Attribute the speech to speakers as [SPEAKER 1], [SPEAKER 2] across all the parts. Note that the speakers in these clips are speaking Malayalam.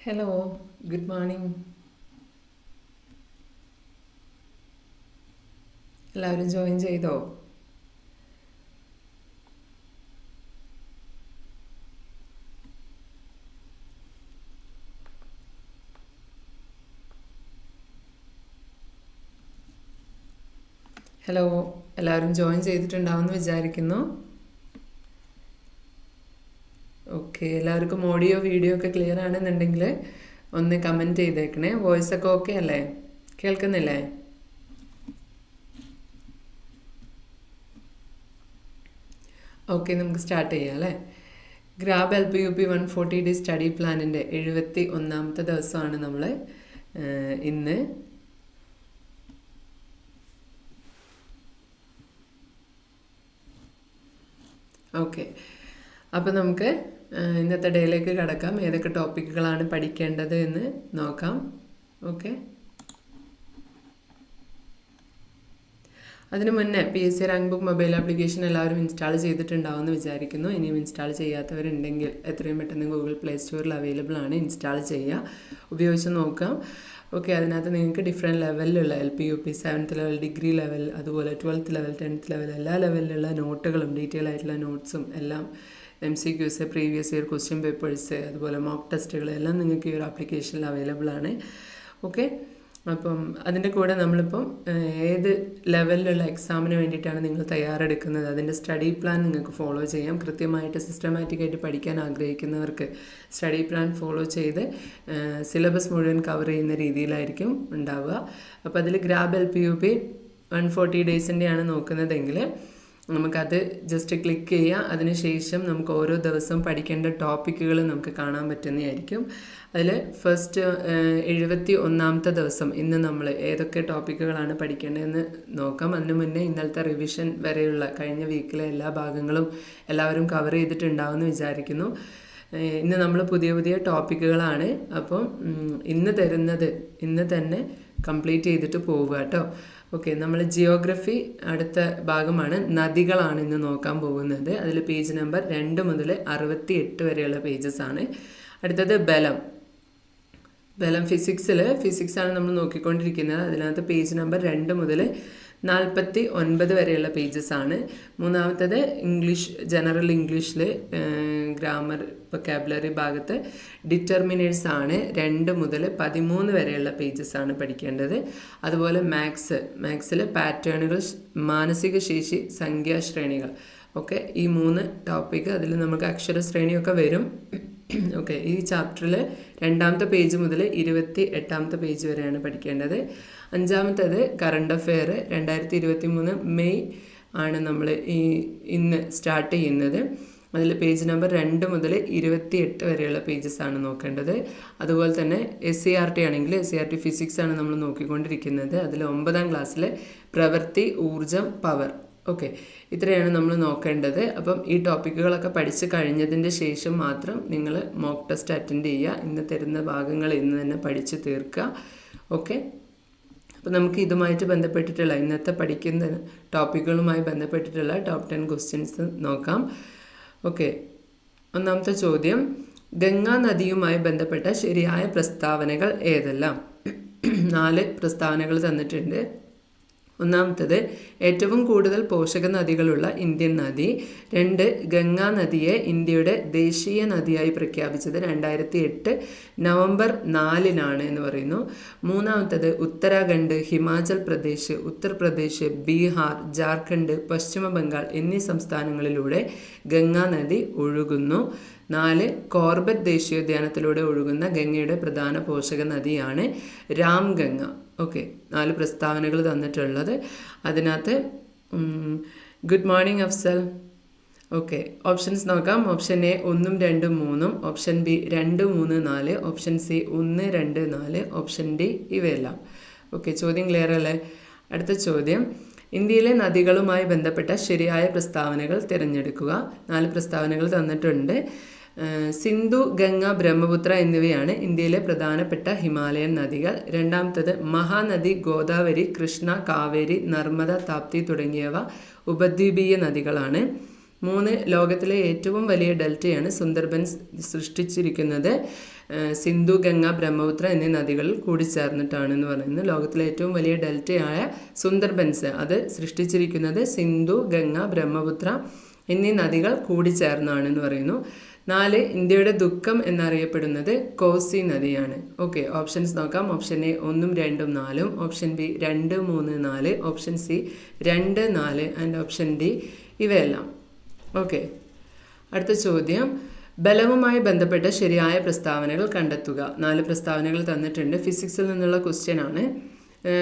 [SPEAKER 1] ഹലോ ഗുഡ് മോർണിംഗ് എല്ലാവരും ജോയിൻ ചെയ്തോ? ഹലോ എല്ലാവരും ജോയിൻ ചെയ്തിട്ടുണ്ടാവുമെന്ന് വിചാരിക്കുന്നു. ഓക്കെ എല്ലാവർക്കും ഓഡിയോ വീഡിയോ ഒക്കെ ക്ലിയർ ആണെന്നുണ്ടെങ്കിൽ ഒന്ന് കമന്റ് ചെയ്തേക്കണേ. വോയിസ് ഒക്കെ ഓക്കെ അല്ലേ? കേൾക്കുന്നില്ലേ? ഓക്കെ നമുക്ക് സ്റ്റാർട്ട് ചെയ്യാം അല്ലേ? Grab L P U P one forty day study പ്ലാനിന്റെ എഴുപത്തി ഒന്നാമത്തെ ദിവസമാണ് നമ്മൾ ഇന്ന്. ഓക്കെ അപ്പോൾ നമുക്ക് ഇന്നത്തെ ഡേയിലേക്ക് കടക്കാം. ഏതൊക്കെ ടോപ്പിക്കുകളാണ് പഠിക്കേണ്ടത് എന്ന് നോക്കാം. ഓക്കെ. അതിനു മുന്നേ P S C rank book mobile application എല്ലാവരും ഇൻസ്റ്റാൾ ചെയ്തിട്ടുണ്ടാവുമെന്ന് വിചാരിക്കുന്നു. ഇനിയും ഇൻസ്റ്റാൾ ചെയ്യാത്തവരുണ്ടെങ്കിൽ എത്രയും പെട്ടെന്ന് ഗൂഗിൾ പ്ലേ സ്റ്റോറിൽ അവൈലബിൾ ആണ്. ഇൻസ്റ്റാൾ ചെയ്യുക. ഉപയോഗിച്ച് നോക്കാം. ഓക്കെ അതിനകത്ത് നിങ്ങൾക്ക് ഡിഫറെന്റ് ലെവലിലുള്ള L P U P seventh level degree level അതുപോലെ ട്വൽത്ത് ലെവൽ ടെൻത്ത് ലെവൽ എല്ലാ ലെവലിലുള്ള നോട്ടുകളും ഡീറ്റെയിൽ ആയിട്ടുള്ള നോട്ട്സും എല്ലാം M C Qs previous year question papers അതുപോലെ മോക്ക് ടെസ്റ്റുകൾ എല്ലാം നിങ്ങൾക്ക് ഈ ഒരു ആപ്ലിക്കേഷനിൽ അവൈലബിൾ ആണ്. ഓക്കെ അപ്പം അതിന്റെ കൂടെ നമ്മളിപ്പം ഏത് ലെവലിലുള്ള എക്സാമിന് വേണ്ടിയിട്ടാണ് നിങ്ങൾ തയ്യാറെടുക്കുന്നത്? അതിന്റെ സ്റ്റഡി പ്ലാൻ നിങ്ങൾക്ക് ഫോളോ ചെയ്യാം. കൃത്യമായിട്ട് സിസ്റ്റമാറ്റിക്കായിട്ട് പഠിക്കാൻ ആഗ്രഹിക്കുന്നവർക്ക് സ്റ്റഡി പ്ലാൻ ഫോളോ ചെയ്ത് സിലബസ് മുഴുവൻ കവർ ചെയ്യുന്ന രീതിയിലായിരിക്കും ഉണ്ടാവുക. അപ്പോൾ അതിൽ grab L P U P one forty ഡേയ്സിന്റെയാണ് നോക്കുന്നതെങ്കിൽ നമുക്കത് ജസ്റ്റ് ക്ലിക്ക് ചെയ്യുക അതിനുശേഷം നമുക്ക് ഓരോ ദിവസവും പഠിക്കേണ്ട ടോപ്പിക്കുകൾ നമുക്ക് കാണാൻ പറ്റുന്നതായിരിക്കും. അതിൽ ഫസ്റ്റ് എഴുപത്തി ഒന്നാമത്തെ ദിവസം ഇന്ന് നമ്മൾ ഏതൊക്കെ ടോപ്പിക്കുകളാണ് പഠിക്കേണ്ടതെന്ന് നോക്കാം. അതിനു മുന്നേ ഇന്നലത്തെ റിവിഷൻ വരെയുള്ള കഴിഞ്ഞ വീക്കിലെ എല്ലാ ഭാഗങ്ങളും എല്ലാവരും കവർ ചെയ്തിട്ടുണ്ടാവുമെന്ന് വിചാരിക്കുന്നു. ഇന്ന് നമ്മൾ പുതിയ പുതിയ ടോപ്പിക്കുകളാണ് അപ്പം ഇന്ന് തരുന്നത് ഇന്ന് തന്നെ കംപ്ലീറ്റ് ചെയ്തിട്ട് പോവുക കേട്ടോ. ഓക്കെ നമ്മൾ ജിയോഗ്രഫി അടുത്ത ഭാഗമാണ് നദികളാണ് ഇന്ന് നോക്കാൻ പോകുന്നത്. അതിൽ പേജ് നമ്പർ രണ്ട് മുതൽ അറുപത്തി എട്ട് വരെയുള്ള പേജസ് ആണ്. അടുത്തത് ബലം. ബലം ഫിസിക്സിൽ ഫിസിക്സാണ് നമ്മൾ നോക്കിക്കൊണ്ടിരിക്കുന്നത്. അതിനകത്ത് പേജ് നമ്പർ രണ്ട് മുതൽ നാൽപ്പത്തി ഒൻപത് വരെയുള്ള പേജസ് ആണ്. മൂന്നാമത്തത് ഇംഗ്ലീഷ് ജനറൽ ഇംഗ്ലീഷിൽ ഗ്രാമർ വൊക്കാബുലറി ഭാഗത്ത് ഡിറ്റർമിനേഴ്സ് ആണ് രണ്ട് മുതൽ പതിമൂന്ന് വരെയുള്ള പേജസ് ആണ് പഠിക്കേണ്ടത്. അതുപോലെ മാത്സ് മാത്സിൽ പാറ്റേണുകൾ മാനസിക ശേഷി സംഖ്യാശ്രേണികൾ ഓക്കെ ഈ മൂന്ന് ടോപ്പിക്ക് അതിൽ നമുക്ക് അക്ഷരശ്രേണിയൊക്കെ വരും. ഓക്കെ ഈ ചാപ്റ്ററിൽ രണ്ടാമത്തെ പേജ് മുതൽ ഇരുപത്തി എട്ടാമത്തെ പേജ് വരെയാണ് പഠിക്കേണ്ടത്. അഞ്ചാമത്തേത് കറണ്ട് അഫെയർ രണ്ടായിരത്തി ഇരുപത്തി മൂന്ന് മെയ് ആണ് നമ്മൾ ഈ ഇന്ന് സ്റ്റാർട്ട് ചെയ്യുന്നത്. അതിൽ പേജ് നമ്പർ രണ്ട് മുതൽ ഇരുപത്തി എട്ട് വരെയുള്ള പേജസ് ആണ് നോക്കേണ്ടത്. അതുപോലെ തന്നെ എസ് സി ആർ ടി ആണെങ്കിൽ S C R T physics ആണ് നമ്മൾ നോക്കിക്കൊണ്ടിരിക്കുന്നത്. അതിൽ ഒമ്പതാം ക്ലാസ്സിലെ പ്രവൃത്തി ഊർജം പവർ ഓക്കെ ഇത്രയാണ് നമ്മൾ നോക്കേണ്ടത്. അപ്പം ഈ ടോപ്പിക്കുകളൊക്കെ പഠിച്ച് കഴിഞ്ഞതിന്റെ ശേഷം മാത്രം നിങ്ങൾ മോക്ക് ടെസ്റ്റ് അറ്റൻഡ് ചെയ്യുക. ഇന്ന് തരുന്ന ഭാഗങ്ങൾ ഇന്ന് തന്നെ പഠിച്ച് തീർക്കുക. ഓക്കെ അപ്പോൾ നമുക്ക് ഇതുമായിട്ട് ബന്ധപ്പെട്ടിട്ടുള്ള ഇന്നത്തെ പഠിക്കുന്ന ടോപ്പിക്കുകളുമായി ബന്ധപ്പെട്ടിട്ടുള്ള ടോപ്പ് ടെൻ ക്വസ്റ്റ്യൻസ് നോക്കാം. ഓക്കെ ഒന്നാമത്തെ ചോദ്യം. ഗംഗാ നദിയുമായി ബന്ധപ്പെട്ട ശരിയായ പ്രസ്താവനകൾ ഏതെല്ലാം? നാല് പ്രസ്താവനകൾ തന്നിട്ടുണ്ട്. ഒന്നാമത്തത് ഏറ്റവും കൂടുതൽ പോഷക നദികളുള്ള ഇന്ത്യൻ നദി. രണ്ട് ഗംഗാ നദിയെ ഇന്ത്യയുടെ ദേശീയ നദിയായി പ്രഖ്യാപിച്ചത് രണ്ടായിരത്തി എട്ട് നവംബർ നാലിനാണ് എന്ന് പറയുന്നു. മൂന്നാമത്തത് ഉത്തരാഖണ്ഡ് ഹിമാചൽ പ്രദേശ് ഉത്തർപ്രദേശ് ബീഹാർ ജാർഖണ്ഡ് പശ്ചിമ ബംഗാൾ എന്നീ സംസ്ഥാനങ്ങളിലൂടെ ഗംഗാ നദി ഒഴുകുന്നു. നാല് കോർബറ്റ് ദേശീയോദ്യാനത്തിലൂടെ ഒഴുകുന്ന ഗംഗയുടെ പ്രധാന പോഷക നദിയാണ് രാംഗംഗ. ഓക്കെ നാല് പ്രസ്താവനകൾ തന്നിട്ടുള്ളത്. അതിനകത്ത് good morning Afzal. Okay options നോക്കാം. ഓപ്ഷൻ എ ഒന്നും രണ്ടും മൂന്നും ഓപ്ഷൻ ബി രണ്ട് മൂന്ന് നാല് ഓപ്ഷൻ സി ഒന്ന് രണ്ട് നാല് ഓപ്ഷൻ ഡി ഇവയെല്ലാം. ഓക്കെ ചോദ്യം ക്ലിയർ അല്ലേ? അടുത്ത ചോദ്യം. ഇന്ത്യയിലെ നദികളുമായി ബന്ധപ്പെട്ട ശരിയായ പ്രസ്താവനകൾ തിരഞ്ഞെടുക്കുക. നാല് പ്രസ്താവനകൾ തന്നിട്ടുണ്ട്. സിന്ധു ഗംഗ ബ്രഹ്മപുത്ര എന്നിവയാണ് ഇന്ത്യയിലെ പ്രധാനപ്പെട്ട ഹിമാലയൻ നദികൾ. രണ്ടാമത്തത് മഹാനദി ഗോദാവരി കൃഷ്ണ കാവേരി നർമ്മദ താപ്തി തുടങ്ങിയവ ഉപദ്വീപീയ നദികളാണ്. മൂന്ന് ലോകത്തിലെ ഏറ്റവും വലിയ ഡെൽറ്റയാണ് സുന്ദർബൻ സൃഷ്ടിച്ചിരിക്കുന്നത്. സിന്ധു ഗംഗ ബ്രഹ്മപുത്ര എന്നീ നദികൾ കൂടിച്ചേർന്നിട്ടാണ് എന്ന് പറയുന്നത് ലോകത്തിലെ ഏറ്റവും വലിയ ഡെൽറ്റയായ സുന്ദർബൻസ് അത് സൃഷ്ടിച്ചിരിക്കുന്നത് സിന്ധു ഗംഗ ബ്രഹ്മപുത്ര എന്നീ നദികൾ കൂടിച്ചേർന്നാണെന്ന് പറയുന്നു. നാല് ഇന്ത്യയുടെ ദുഃഖം എന്നറിയപ്പെടുന്നത് കോസി നദിയാണ്. ഓക്കെ ഓപ്ഷൻസ് നോക്കാം. ഓപ്ഷൻ എ ഒന്നും രണ്ടും നാലും ഓപ്ഷൻ ബി രണ്ട് മൂന്ന് നാല് ഓപ്ഷൻ സി രണ്ട് നാല് ആൻഡ് ഓപ്ഷൻ ഡി ഇവയെല്ലാം. ഓക്കെ അടുത്ത ചോദ്യം. ബലവുമായി ബന്ധപ്പെട്ട ശരിയായ പ്രസ്താവനകൾ കണ്ടെത്തുക. നാല് പ്രസ്താവനകൾ തന്നിട്ടുണ്ട്. ഫിസിക്സിൽ നിന്നുള്ള ക്വസ്റ്റ്യൻ ആണ്.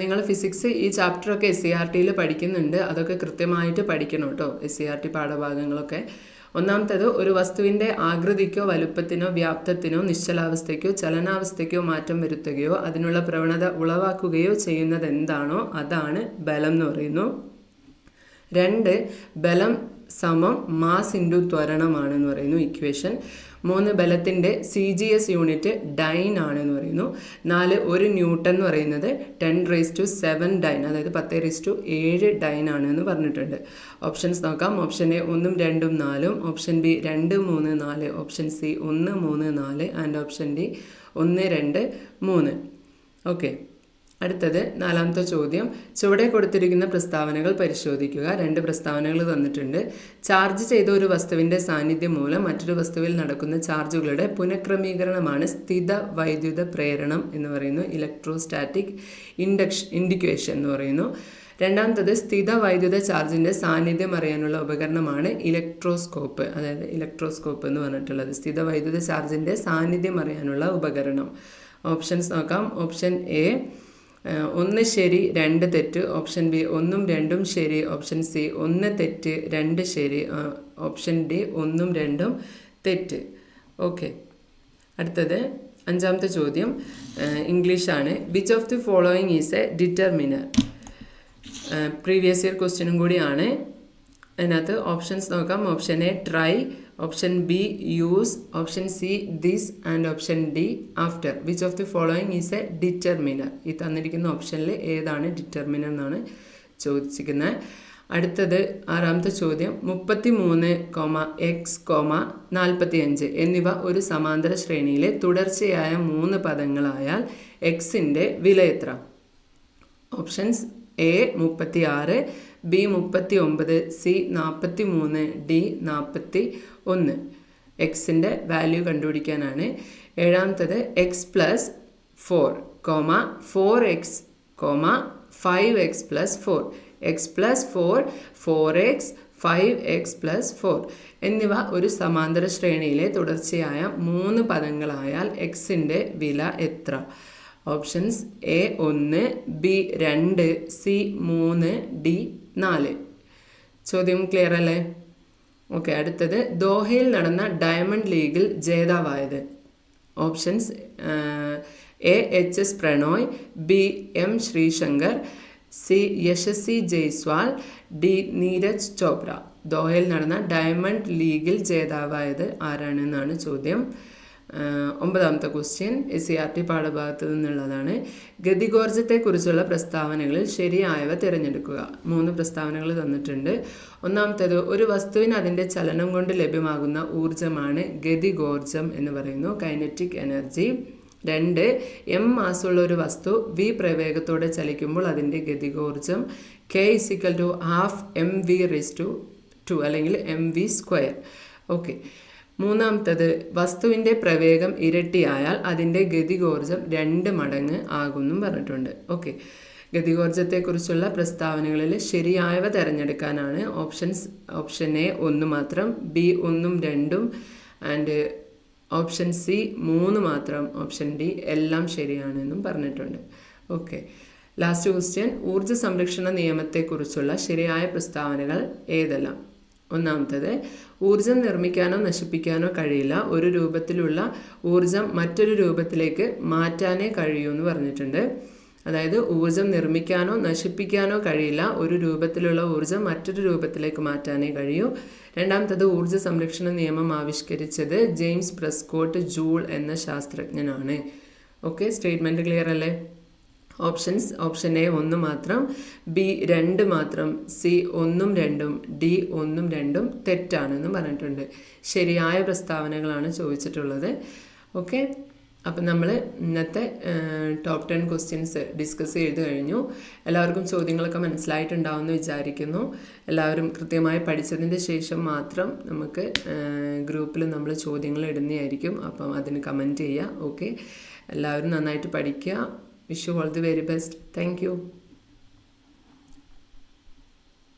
[SPEAKER 1] നിങ്ങൾ ഫിസിക്സ് ഈ ചാപ്റ്ററൊക്കെ എസ് സി ആർ ടിയിൽ പഠിക്കുന്നുണ്ട്. അതൊക്കെ കൃത്യമായിട്ട് പഠിക്കണം കേട്ടോ. എസ് സി ആർ ടി പാഠഭാഗങ്ങളൊക്കെ. ഒന്നാമത്തേത് ഒരു വസ്തുവിന്റെ ആകൃതിക്കോ വലുപ്പത്തിനോ വ്യാപ്തത്തിനോ നിശ്ചലാവസ്ഥയ്ക്കോ ചലനാവസ്ഥയ്ക്കോ മാറ്റം വരുത്തുകയോ അതിനുള്ള പ്രവണത ഉളവാക്കുകയോ ചെയ്യുന്നത് എന്താണോ അതാണ് ബലം എന്ന് പറയുന്നു. രണ്ട് ബലം സമം മാസ് ഇന്റു ത്വരണമാണെന്ന് പറയുന്നു ഇക്വേഷൻ. മൂന്ന് ബലത്തിന്റെ C G S unit dyne ആണ് എന്ന് പറയുന്നു. നാല് ഒരു ന്യൂട്ടൺ എന്ന് പറയുന്നത് ten raise to seven dyne അതായത് പത്ത് റേസ് ടു ഏഴ് ഡൈൻ ആണ് എന്ന് പറഞ്ഞിട്ടുണ്ട്. ഓപ്ഷൻസ് നോക്കാം. ഓപ്ഷൻ എ ഒന്നും രണ്ടും നാലും ഓപ്ഷൻ ബി രണ്ട് മൂന്ന് നാല് ഓപ്ഷൻ സി ഒന്ന് മൂന്ന് നാല് ആൻഡ് ഓപ്ഷൻ ഡി ഒന്ന് രണ്ട് മൂന്ന്. ഓക്കെ അടുത്തത് നാലാമത്തെ ചോദ്യം. ചുവടെ കൊടുത്തിരിക്കുന്ന പ്രസ്താവനകൾ പരിശോധിക്കുക. രണ്ട് പ്രസ്താവനകൾ തന്നിട്ടുണ്ട്. ചാർജ് ചെയ്ത ഒരു വസ്തുവിന്റെ സാന്നിധ്യം മൂലം മറ്റൊരു വസ്തുവിൽ നടക്കുന്ന ചാർജുകളുടെ പുനഃക്രമീകരണമാണ് സ്ഥിത വൈദ്യുത പ്രേരണം എന്ന് പറയുന്നു. ഇലക്ട്രോസ്റ്റാറ്റിക് ഇൻഡക്ഷ ഇൻഡിക്വേഷൻ എന്ന് പറയുന്നു. രണ്ടാമത്തത് സ്ഥിത വൈദ്യുത ചാർജിന്റെ സാന്നിധ്യം അറിയാനുള്ള ഉപകരണമാണ് ഇലക്ട്രോസ്കോപ്പ്. അതായത് ഇലക്ട്രോസ്കോപ്പ് എന്ന് പറഞ്ഞിട്ടുള്ളത്. സ്ഥിത വൈദ്യുത ചാർജിന്റെ സാന്നിധ്യം അറിയാനുള്ള ഉപകരണം. ഓപ്ഷൻസ് നോക്കാം. ഓപ്ഷൻ എ ഒന്ന് ശരി രണ്ട് തെറ്റ്. ഓപ്ഷൻ ബി ഒന്നും രണ്ടും ശരി. ഓപ്ഷൻ സി ഒന്ന് തെറ്റ് രണ്ട് ശരി. ഓപ്ഷൻ ഡി ഒന്നും രണ്ടും തെറ്റ്. ഓക്കെ. അടുത്തത് അഞ്ചാമത്തെ ചോദ്യം ഇംഗ്ലീഷാണ്. Which of the following is a determiner previous year ക്വസ്റ്റ്യനും കൂടിയാണ്. അതിനകത്ത് ഓപ്ഷൻസ് നോക്കാം. Option A try option B use option C this and option D after which of the following is a determiner ഈ തന്നിരിക്കുന്ന ഓപ്ഷനിൽ ഏതാണ് ഡിറ്റർമിനർ എന്നാണ് ചോദിച്ചിരിക്കുന്നത്. അടുത്തത് ആറാമത്തെ ചോദ്യം. മുപ്പത്തി മൂന്ന് കോമ എക്സ് കോമ നാൽപ്പത്തി അഞ്ച് എന്നിവ ഒരു സമാന്തര ശ്രേണിയിലെ തുടർച്ചയായ മൂന്ന് പദങ്ങളായാൽ എക്സിന്റെ വില എത്ര ഓപ്ഷൻസ് എ മുപ്പത്തി ആറ് ബി മുപ്പത്തി ഒമ്പത് സി നാൽപ്പത്തി മൂന്ന് ഡി നാൽപ്പത്തി ഒന്ന് എക്സിന്റെ വാല്യൂ കണ്ടുപിടിക്കാനാണ്. ഏഴാമത്തത് X plus four comma four X comma five X plus four X plus four four X five X plus four എന്നിവ ഒരു സമാന്തര ശ്രേണിയിലെ തുടർച്ചയായ മൂന്ന് പദങ്ങളായാൽ എക്സിന്റെ വില എത്ര? ഓപ്ഷൻസ് എ ഒന്ന് ബി രണ്ട് സി മൂന്ന് ഡി നാല്. ചോദ്യം ക്ലിയർ അല്ലേ? ഓക്കെ അടുത്തത്. ദോഹയിൽ നടന്ന ഡയമണ്ട് ലീഗിൽ ജേതാവായത്. Options A H S Prannoy B M Sreeshankar C Yashasvi Jaiswal D Neeraj Chopra. ദോഹയിൽ നടന്ന ഡയമണ്ട് ലീഗിൽ ജേതാവായത് ആരാണെന്നാണ് ചോദ്യം. ഒമ്പതാമത്തെ question S C R T പാഠഭാഗത്ത് നിന്നുള്ളതാണ്. ഗതികോർജത്തെക്കുറിച്ചുള്ള പ്രസ്താവനകളിൽ ശരിയായവ തിരഞ്ഞെടുക്കുക. മൂന്ന് പ്രസ്താവനകൾ തന്നിട്ടുണ്ട്. ഒന്നാമത്തേത് ഒരു വസ്തുവിന് അതിന്റെ ചലനം കൊണ്ട് ലഭ്യമാകുന്ന ഊർജമാണ് ഗതികോർജം എന്ന് പറയുന്നു. കൈനറ്റിക് എനർജി രണ്ട് എം മാസമുള്ള ഒരു വസ്തു വി പ്രവേഗത്തോടെ ചലിക്കുമ്പോൾ അതിന്റെ ഗതികോർജം. K is equal to half M V raise to two അല്ലെങ്കിൽ എം വി സ്ക്വയർ ഓക്കെ മൂന്നാമത്തത് വസ്തുവിന്റെ പ്രവേഗം ഇരട്ടിയായാൽ അതിന്റെ ഗതികോർജം രണ്ട് മടങ്ങ് ആകുമെന്നും പറഞ്ഞിട്ടുണ്ട്. ഓക്കെ ഗതികോർജത്തെക്കുറിച്ചുള്ള പ്രസ്താവനകളിൽ ശരിയായവ തിരഞ്ഞെടുക്കാനാണ് ഓപ്ഷൻസ് ഓപ്ഷൻ എ ഒന്ന് മാത്രം ബി ഒന്നും രണ്ടും ആൻഡ് ഓപ്ഷൻ സി മൂന്ന് മാത്രം ഓപ്ഷൻ ഡി എല്ലാം ശരിയാണെന്നും പറഞ്ഞിട്ടുണ്ട്. ഓക്കെ ലാസ്റ്റ് ക്വസ്റ്റ്യൻ ഊർജ സംരക്ഷണ നിയമത്തെക്കുറിച്ചുള്ള ശരിയായ പ്രസ്താവനകൾ ഏതെല്ലാം? ഒന്നാമത്തത് ഊർജം നിർമ്മിക്കാനോ നശിപ്പിക്കാനോ കഴിയില്ല. ഒരു രൂപത്തിലുള്ള ഊർജം മറ്റൊരു രൂപത്തിലേക്ക് മാറ്റാനേ കഴിയൂ എന്ന് പറഞ്ഞിട്ടുണ്ട്. അതായത് ഊർജം നിർമ്മിക്കാനോ നശിപ്പിക്കാനോ കഴിയില്ല. ഒരു രൂപത്തിലുള്ള ഊർജം മറ്റൊരു രൂപത്തിലേക്ക് മാറ്റാനേ കഴിയൂ. രണ്ടാമത്തത് ഊർജ സംരക്ഷണ നിയമം ആവിഷ്കരിച്ചത് ജെയിംസ് പ്രസ്കോട്ട് ജൂൾ എന്ന ശാസ്ത്രജ്ഞനാണ്. ഓക്കെ സ്റ്റേറ്റ്മെന്റ് ക്ലിയർ അല്ലേ? ഓപ്ഷൻസ് ഓപ്ഷൻ എ ഒന്ന് മാത്രം ബി രണ്ട് മാത്രം സി ഒന്നും രണ്ടും ഡി ഒന്നും രണ്ടും തെറ്റാണെന്നും പറഞ്ഞിട്ടുണ്ട്. ശരിയായ പ്രസ്താവനകളാണ് ചോദിച്ചിട്ടുള്ളത്. ഓക്കെ അപ്പം നമ്മൾ ഇന്നത്തെ ടോപ്പ് ടെൻ ക്വസ്റ്റ്യൻസ് ഡിസ്കസ് ചെയ്ത് കഴിഞ്ഞു. എല്ലാവർക്കും ചോദ്യങ്ങളൊക്കെ മനസ്സിലായിട്ടുണ്ടാവുമെന്ന് വിചാരിക്കുന്നു. എല്ലാവരും കൃത്യമായി പഠിച്ചതിന്റെ ശേഷം മാത്രം നമുക്ക് ഗ്രൂപ്പിൽ നമ്മൾ ചോദ്യങ്ങൾ ഇടുന്നതായിരിക്കും. അപ്പം അതിന് കമന്റ് ചെയ്യുക. ഓക്കെ എല്ലാവരും നന്നായിട്ട് പഠിക്കുക. Wish you all the very best. Thank you.